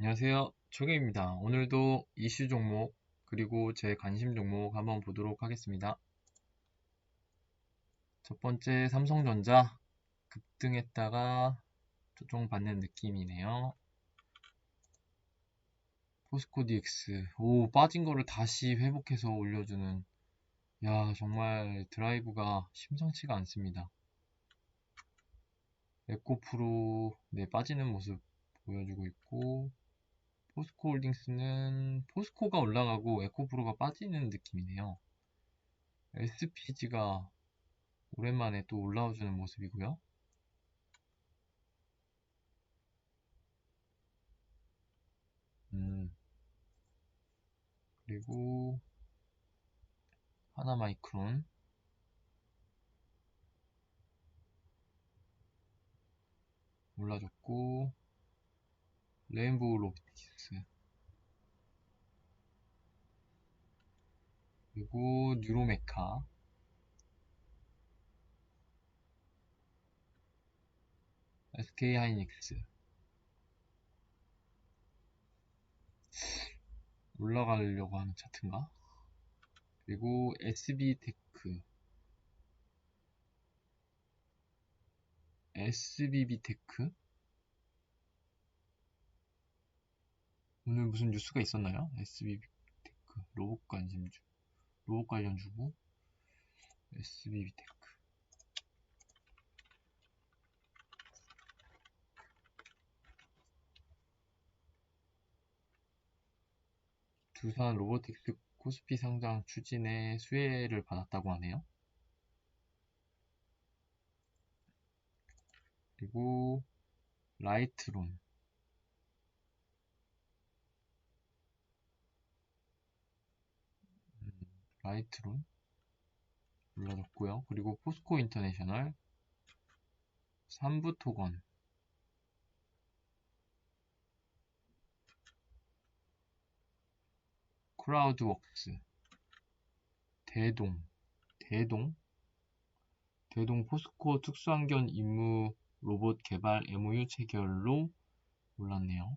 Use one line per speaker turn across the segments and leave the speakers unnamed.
안녕하세요. 초계입니다. 오늘도 이슈 종목, 그리고 제 관심 종목 한번 보도록 하겠습니다. 첫 번째 삼성전자 급등했다가 조정받는 느낌이네요. 포스코 DX. 오, 빠진 거를 다시 회복해서 올려주는. 야, 정말 드라이브가 심상치가 않습니다. 에코프로, 네, 빠지는 모습 보여주고 있고, 포스코 홀딩스는 포스코가 올라가고 에코프로가 빠지는 느낌이네요. SPG가 오랜만에 또 올라와주는 모습이고요. 음, 그리고 하나 마이크론 올라줬고 레인보우 로보틱스 그리고 뉴로메카. SK 하이닉스. 올라가려고 하는 차트인가? 그리고 SB테크. SBB테크? 오늘 무슨 뉴스가 있었나요? SBB테크. 로봇 관심주 로봇 관련 주고 SBB테크 두산 로보틱스 코스피 상장 추진에 수혜를 받았다고 하네요. 그리고 라이트론 라이트론 올라졌고요. 그리고 포스코 인터내셔널 삼부토건. 크라우드웍스. 대동. 대동? 대동 포스코 특수환경 임무 로봇 개발 MOU 체결로 올랐네요.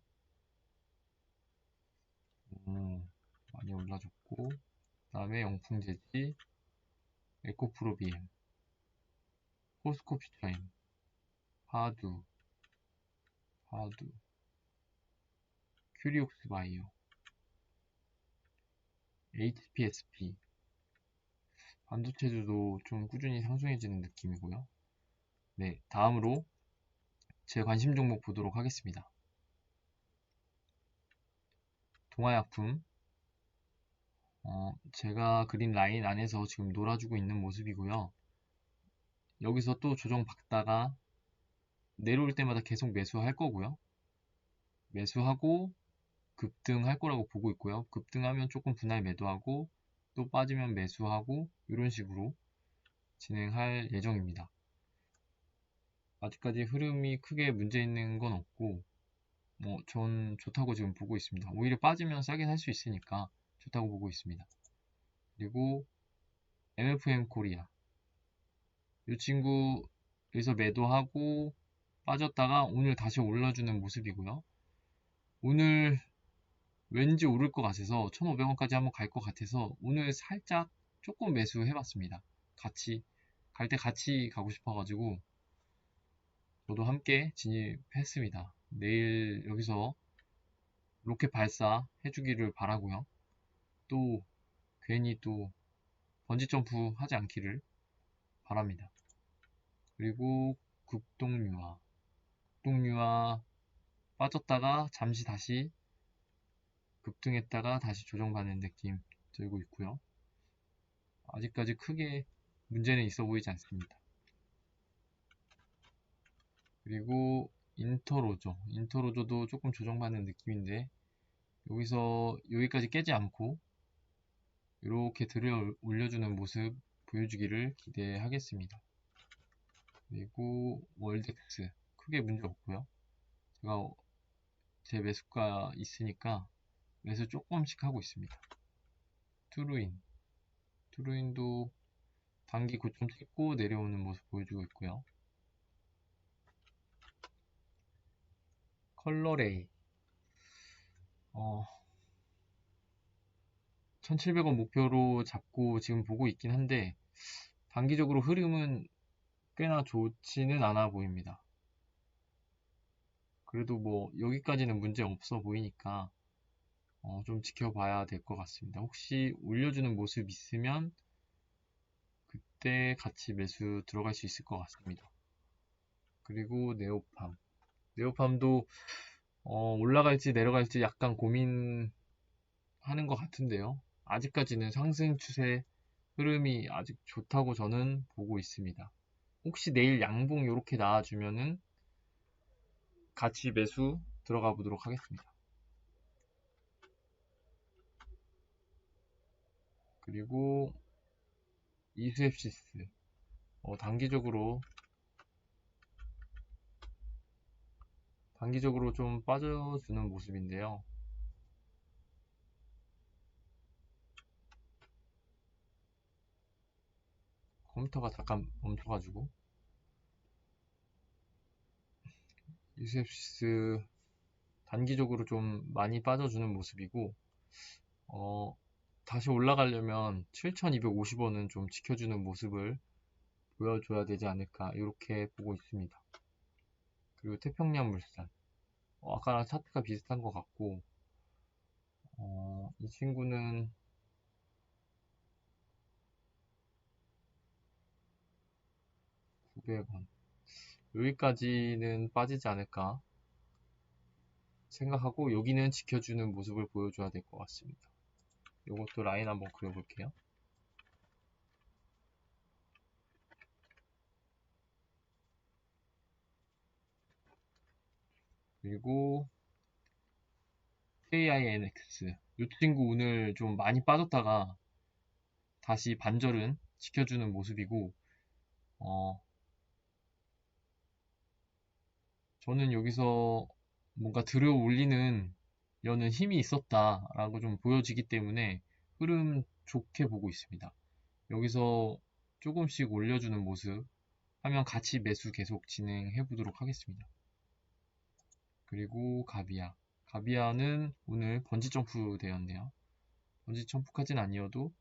오, 많이 올라졌고 그 다음에 영풍재지 에코프로 BM 포스코 퓨처임 하두 하두 큐리옥스 바이오 HPSP 반도체주도 좀 꾸준히 상승해지는 느낌이고요. 네, 다음으로 제 관심 종목 보도록 하겠습니다. 동화약품 어, 제가 그린 라인 안에서 지금 놀아주고 있는 모습이고요. 여기서 또 조정 받다가 내려올 때마다 계속 매수할 거고요. 매수하고 급등할 거라고 보고 있고요. 급등하면 조금 분할 매도하고 또 빠지면 매수하고 이런 식으로 진행할 예정입니다. 아직까지 흐름이 크게 문제 있는 건 없고 뭐 전 좋다고 지금 보고 있습니다. 오히려 빠지면 싸게 살 수 있으니까 좋다고 보고 있습니다. 그리고 MFM 코리아 이 친구 여기서 매도하고 빠졌다가 오늘 다시 올라주는 모습이고요. 오늘 왠지 오를 것 같아서 1,500원까지 한번 갈 것 같아서 오늘 살짝 조금 매수해봤습니다. 같이 갈 때 같이 가고 싶어가지고 저도 함께 진입했습니다. 내일 여기서 로켓 발사 해주기를 바라고요. 또 괜히 또 번지 점프 하지 않기를 바랍니다. 그리고 극동유화 극동유화 빠졌다가 잠시 다시 급등했다가 다시 조정받는 느낌 들고 있고요. 아직까지 크게 문제는 있어 보이지 않습니다. 그리고 인터로저 인터로저도 조금 조정받는 느낌인데 여기서 여기까지 깨지 않고 이렇게 들어 올려주는 모습 보여주기를 기대하겠습니다. 그리고 월덱스 크게 문제 없고요. 제가 제 매수가 있으니까 매수 조금씩 하고 있습니다. 투루인 투루인도 단기 고점 찍고 내려오는 모습 보여주고 있고요. 컬러레이 어, 1700원 목표로 잡고 지금 보고 있긴 한데 단기적으로 흐름은 꽤나 좋지는 않아 보입니다. 그래도 뭐 여기까지는 문제 없어 보이니까 어, 좀 지켜봐야 될 것 같습니다. 혹시 올려주는 모습 있으면 그때 같이 매수 들어갈 수 있을 것 같습니다. 그리고 네오팜. 네오팜도 어, 올라갈지 내려갈지 약간 고민하는 것 같은데요. 아직까지는 상승 추세 흐름이 아직 좋다고 저는 보고 있습니다. 혹시 내일 양봉 이렇게 나와주면은 같이 매수 들어가 보도록 하겠습니다. 그리고 이수앱시스 어, 단기적으로 단기적으로 좀 빠져주는 모습인데요. 컴퓨터가 잠깐 멈춰가지고 유셉시스 단기적으로 좀 많이 빠져주는 모습이고 어, 다시 올라가려면 7,250원은 좀 지켜주는 모습을 보여줘야 되지 않을까 이렇게 보고 있습니다. 그리고 태평양 물산 어, 아까랑 차트가 비슷한 것 같고 어, 이 친구는 900원 여기까지는 빠지지 않을까 생각하고 여기는 지켜주는 모습을 보여줘야 될 것 같습니다. 이것도 라인 한번 그려볼게요. 그리고 KINX 이 친구 오늘 좀 많이 빠졌다가 다시 반절은 지켜주는 모습이고 어, 저는 여기서 뭔가 들어 올리는 여는 힘이 있었다라고 좀 보여지기 때문에 흐름 좋게 보고 있습니다. 여기서 조금씩 올려주는 모습 하면 같이 매수 계속 진행해 보도록 하겠습니다. 그리고 가비아. 가비아는 오늘 번지 점프 되었네요. 번지 점프까지는 아니어도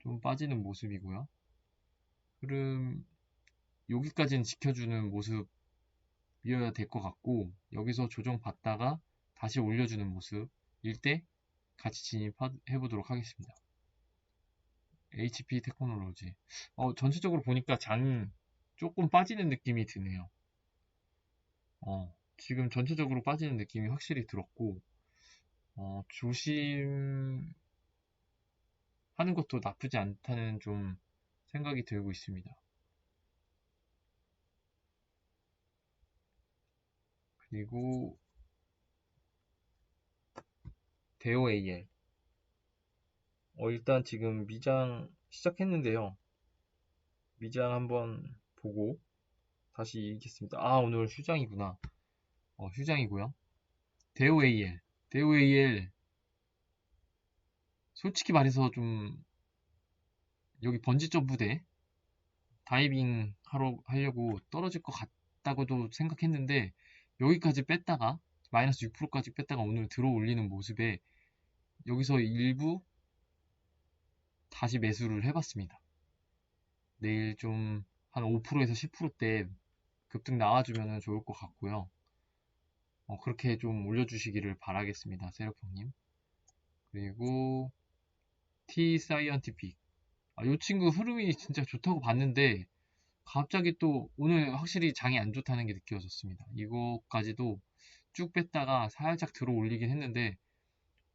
좀 빠지는 모습이고요. 흐름 여기까지는 지켜주는 모습 이어야 될 것 같고 여기서 조정 받다가 다시 올려주는 모습일 때 같이 진입해 보도록 하겠습니다. HP 테크놀로지 어, 전체적으로 보니까 장이 조금 빠지는 느낌이 드네요. 어, 지금 전체적으로 빠지는 느낌이 확실히 들었고 어, 조심하는 것도 나쁘지 않다는 좀 생각이 들고 있습니다. 그리고 대오 AL 어, 일단 지금 미장 시작했는데요. 미장 한번 보고 다시 읽겠습니다. 아 오늘 휴장이구나. 어, 휴장이고요. 대오 AL 대오 AL 솔직히 말해서 좀 여기 번지 점프대 다이빙 하러 하려고 떨어질 것 같다고도 생각했는데 여기까지 뺐다가 마이너스 6%까지 뺐다가 오늘 들어 올리는 모습에 여기서 일부 다시 매수를 해봤습니다. 내일 좀 한 5%에서 10%대 급등 나와주면 좋을 것 같고요. 어, 그렇게 좀 올려주시기를 바라겠습니다. 세력형님. 그리고 T 사이언티픽. 아, 이 친구 흐름이 진짜 좋다고 봤는데 갑자기 또 오늘 확실히 장이 안 좋다는 게 느껴졌습니다. 이거까지도 쭉 뺐다가 살짝 들어 올리긴 했는데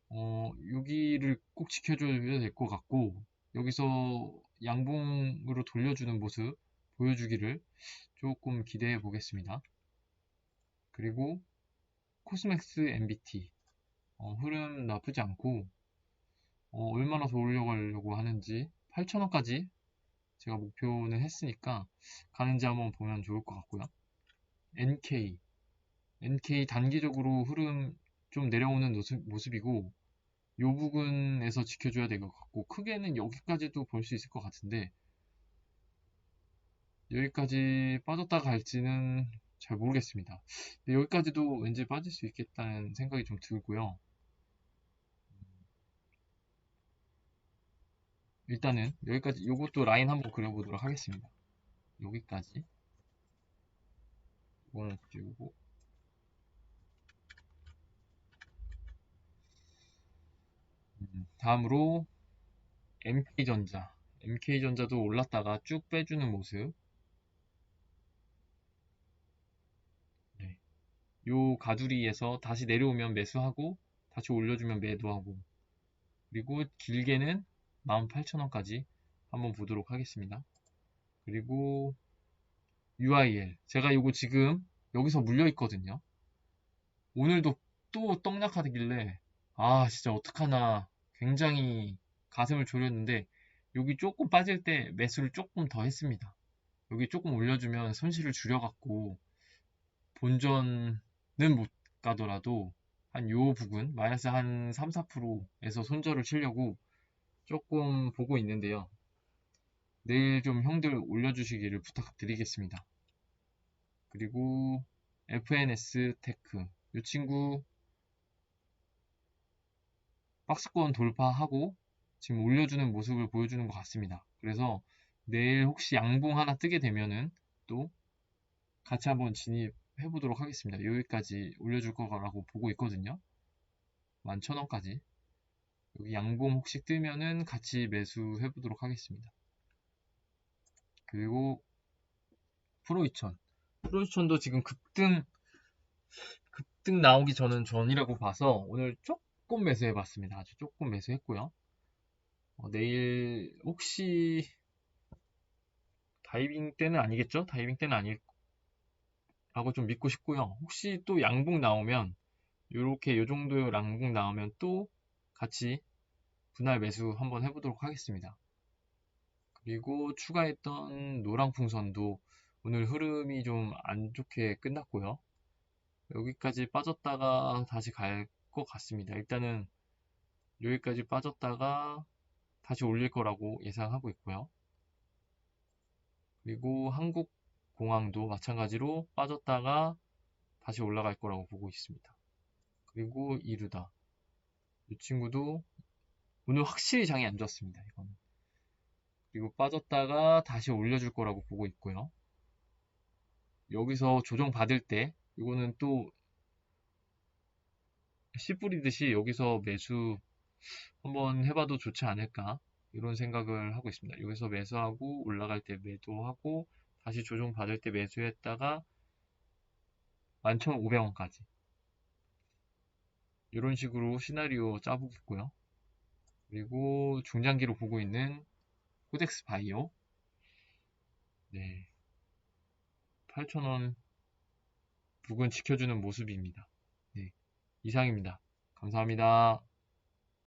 어, 여기를 꼭 지켜줘야 될 것 같고 여기서 양봉으로 돌려주는 모습 보여주기를 조금 기대해 보겠습니다. 그리고 코스맥스 MBT 어, 흐름 나쁘지 않고 어, 얼마나 더 올려가려고 하는지 8,000원까지 제가 목표는 했으니까 가는지 한번 보면 좋을 것 같고요. NK NK 단기적으로 흐름 좀 내려오는 모습, 모습이고 이 부분에서 지켜줘야 될 것 같고 크게는 여기까지도 볼 수 있을 것 같은데 여기까지 빠졌다 갈지는 잘 모르겠습니다. 여기까지도 왠지 빠질 수 있겠다는 생각이 좀 들고요. 일단은 여기까지 요것도 라인 한번 그려보도록 하겠습니다. 여기까지. 이거는 지우고 음, 다음으로 MK전자. MK전자도 올랐다가 쭉 빼주는 모습. 네. 요 가두리에서 다시 내려오면 매수하고 다시 올려주면 매도하고. 그리고 길게는 18,000원까지 한번 보도록 하겠습니다. 그리고 UIL 제가 이거 지금 여기서 물려 있거든요. 오늘도 또 떡락하길래 아 진짜 어떡하나 굉장히 가슴을 졸였는데 여기 조금 빠질 때 매수를 조금 더 했습니다. 여기 조금 올려주면 손실을 줄여갖고 본전은 못 가더라도 한 요 부분 마이너스 한 3, 4%에서 손절을 치려고 조금 보고 있는데요. 내일 좀 형들 올려주시기를 부탁드리겠습니다. 그리고 FNS 테크 이 친구 박스권 돌파하고 지금 올려주는 모습을 보여주는 것 같습니다. 그래서 내일 혹시 양봉 하나 뜨게 되면은 또 같이 한번 진입해 보도록 하겠습니다. 여기까지 올려줄 거라고 보고 있거든요. 11,000원까지. 여기 양봉 혹시 뜨면은 같이 매수해 보도록 하겠습니다. 그리고 프로2000. 프로2000도 지금 급등, 급등 나오기 전은 전이라고 봐서 오늘 조금 매수해 봤습니다. 아주 조금 매수했고요. 어, 내일 혹시 다이빙 때는 아니겠죠? 다이빙 때는 아닐 라고 좀 믿고 싶고요. 혹시 또 양봉 나오면 이렇게 요 정도 양봉 나오면 또 같이 분할 매수 한번 해보도록 하겠습니다. 그리고 추가했던 노랑풍선도 오늘 흐름이 좀 안 좋게 끝났고요. 여기까지 빠졌다가 다시 갈 것 같습니다. 일단은 여기까지 빠졌다가 다시 올릴 거라고 예상하고 있고요. 그리고 한국공항도 마찬가지로 빠졌다가 다시 올라갈 거라고 보고 있습니다. 그리고 이루다. 이 친구도 오늘 확실히 장이 안 좋았습니다. 이거는. 그리고 빠졌다가 다시 올려줄 거라고 보고 있고요. 여기서 조정 받을 때 이거는 또 씨 뿌리듯이 여기서 매수 한번 해봐도 좋지 않을까 이런 생각을 하고 있습니다. 여기서 매수하고 올라갈 때 매도하고 다시 조정 받을 때 매수했다가 11,500원까지 이런 식으로 시나리오 짜보고 있고요. 그리고 중장기로 보고 있는 코덱스 바이오 네 8,000원 부근 지켜주는 모습입니다. 네 이상입니다. 감사합니다.